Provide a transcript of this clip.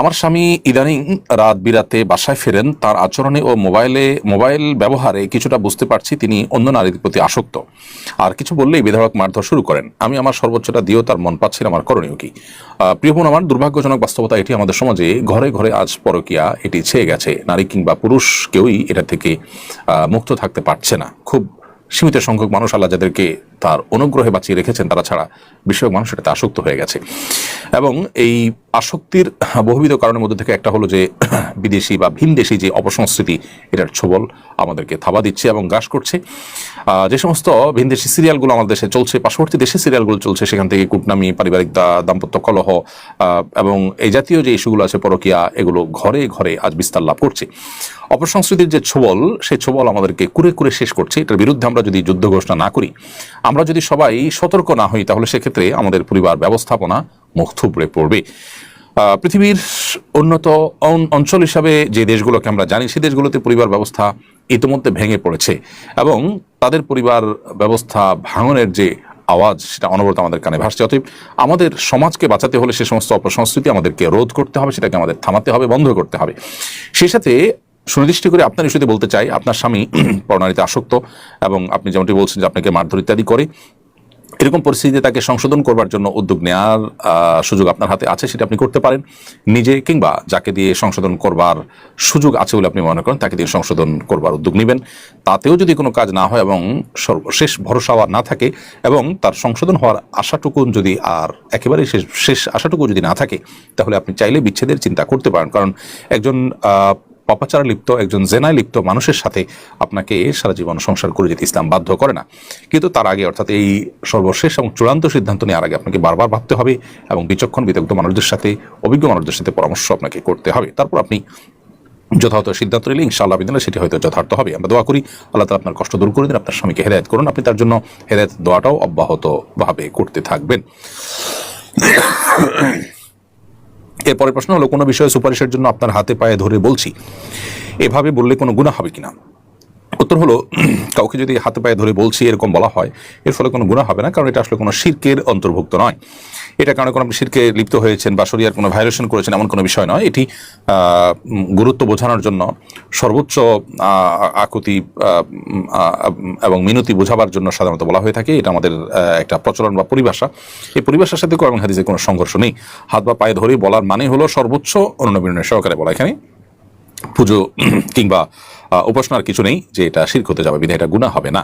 আমার স্বামী ইদানিং রাত বিরাতে বাসায় ফেরেন। তার আচরণে ও মোবাইলে, মোবাইল ব্যবহারে কিছুটা বুঝতে পারছি তিনি অন্য নারীর প্রতি আসক্ত। আর কিছু বললেই বিধায়ক মারধর শুরু করেন। আমি আমার সর্বোচ্চটা দিয়েও তার মন পাচ্ছি আমার করণীয় কি? প্রিয় বোন আমার, দুর্ভাগ্যজনক বাস্তবতা এটি আমাদের সমাজে। ঘরে ঘরে আজ পরকিয়া, এটি ছেয়ে গেছে। নারী কিংবা পুরুষ কেউই এটা থেকে মুক্ত থাকতে পারছে না। খুব সীমিত সংখ্যক মানুষ আল্লাহ যাদেরকে তার অনুগ্রহে বাঁচিয়ে রেখেছেন তারা ছাড়া বেশিরভাগ মানুষ এটাতে আসক্ত হয়ে গেছে। এবং এই আসক্তির বহুবিধ কারণের মধ্যে থেকে একটা হলো যে, বিদেশি বা ভিনদেশি যে অপসংস্কৃতি, এটার ছোবল আমাদেরকে থাবা দিচ্ছে এবং গ্রাস করছে। যে সমস্ত ভিনদেশি সিরিয়ালগুলো আমাদের দেশে চলছে, পার্শ্ববর্তী দেশে সিরিয়ালগুলো চলছে, সেখান থেকে কুটনামি, পারিবারিক দাম্পত্য কলহ এবং এই জাতীয় যে ইস্যুগুলো আছে, পরকিয়া, এগুলো ঘরে ঘরে আজ বিস্তার লাভ করছে। অপসংস্কৃতির যে ছোবল সেই ছোবল আমাদেরকে কুরে কুরে শেষ করছে। এটার বিরুদ্ধে আমরা যদি যুদ্ধ ঘোষণা না করি আমরা যদি সবাই সতর্ক না হই, তাহলে সেক্ষেত্রে আমাদের পরিবার ব্যবস্থাপনা মুখ থুবড়ে পড়বে। পৃথিবীর উন্নত অঞ্চল হিসাবে যে দেশগুলোকে আমরা জানি সেই দেশগুলোতে পরিবার ব্যবস্থা ইতিমধ্যে ভেঙে পড়েছে এবং তাদের পরিবার ব্যবস্থা ভাঙনের যে আওয়াজ, সেটা অনবরত আমাদের কানে ভাসছে। অতএব আমাদের সমাজকে বাঁচাতে হলে সে সমস্ত অপসংস্কৃতি আমাদেরকে রোধ করতে হবে, সেটাকে আমাদের থামাতে হবে, বন্ধ করতে হবে। সেই সাথে সুনির্দিষ্ট করে আপনার ইস্যুতে বলতে চাই, আপনার স্বামী পরনারীতে আসক্ত এবং আপনি যেমনটি বলছেন যে আপনাকে মারধর ইত্যাদি করে, এরকম পরিস্থিতিতে তাকে সংশোধন করবার জন্য উদ্যোগ নেওয়ার সুযোগ আপনার হাতে আছে সেটা আপনি করতে পারেন। নিজে কিংবা যাকে দিয়ে সংশোধন করবার সুযোগ আছে বলে আপনি মনে করেন, তাকে দিয়ে সংশোধন করবার উদ্যোগ নেবেন। তাতেও যদি কোনো কাজ না হয় এবং সর্বশেষ ভরসা আর না থাকে এবং তার সংশোধন হওয়ার আশাটুকু যদি আর একেবারে শেষ শেষ আশাটুকু যদি না থাকে, তাহলে আপনি চাইলে বিচ্ছেদের চিন্তা করতে পারেন। কারণ একজন পাপাচারা লিপ্ত, একজন জেনায় লিপ্ত মানুষের সাথে আপনাকে সারা জীবন সংসার করে যেতে ইসলাম বাধ্য করে না। কিন্তু তার আগে অর্থাৎ এই সর্বশেষ এবং চূড়ান্ত সিদ্ধান্ত নেওয়ার আগে আপনাকে বারবার ভাবতে হবে এবং বিচক্ষণ, বিদগ্ধ মানুষদের সাথে, অভিজ্ঞ মানুষদের সাথে পরামর্শ আপনাকে করতে হবে। তারপর আপনি যথাযথ সিদ্ধান্ত নিলে ইনশাআল্লাহ বিদিনে সেটি হয়তো যথার্থ হবে। আমরা দোয়া করি, আল্লাহ তালা আপনার কষ্ট দূর করে দিন, আপনার স্বামীকে হেদায়ত করুন, আপনি তার জন্য হেদায়ত দোয়াটাও অব্যাহতভাবে করতে থাকবেন। এরপরের প্রশ্ন হলো, কোনো বিষয়ে সুপারিশের জন্য আপনার হাতে পায়ে ধরে বলছি। এভাবে বললে কোনো গুণা হবে কিনা? উত্তর হলো, কাউকে যদি হাতে পায়ে ধরে বলছি এরকম বলা হয়, এর ফলে কোনো গুণা হবে না, কারণ এটা আসলে কোনো শির্কের অন্তর্ভুক্ত নয়। এটা কারণে কোনো শিরকে লিপ্ত হয়েছেন বা শরিয়ার কোনো ভায়োলেশন করেছেন এমন কোনো বিষয় নয়। এটি গুরুত্ব বোঝানোর জন্য সর্বোচ্চ আকুতি এবং মিনতি বোঝাবার জন্য সাধারণত বলা হয়ে থাকে। এটা আমাদের একটা প্রচলন বা পরিভাষা। এই পরিভাষার সাথে কোরআন হাদিসের কোনো সংঘর্ষ নেই। হাত বা পায়ে ধরে বলার মানে হলো সর্বোচ্চ অনুনবীনের সহকারে বলা এখানে। পুজো, কিংবা উপাসনার কিছু নেই যে এটা শির্ক হতে যাবে, বিধায় এটা গুণা হবে না।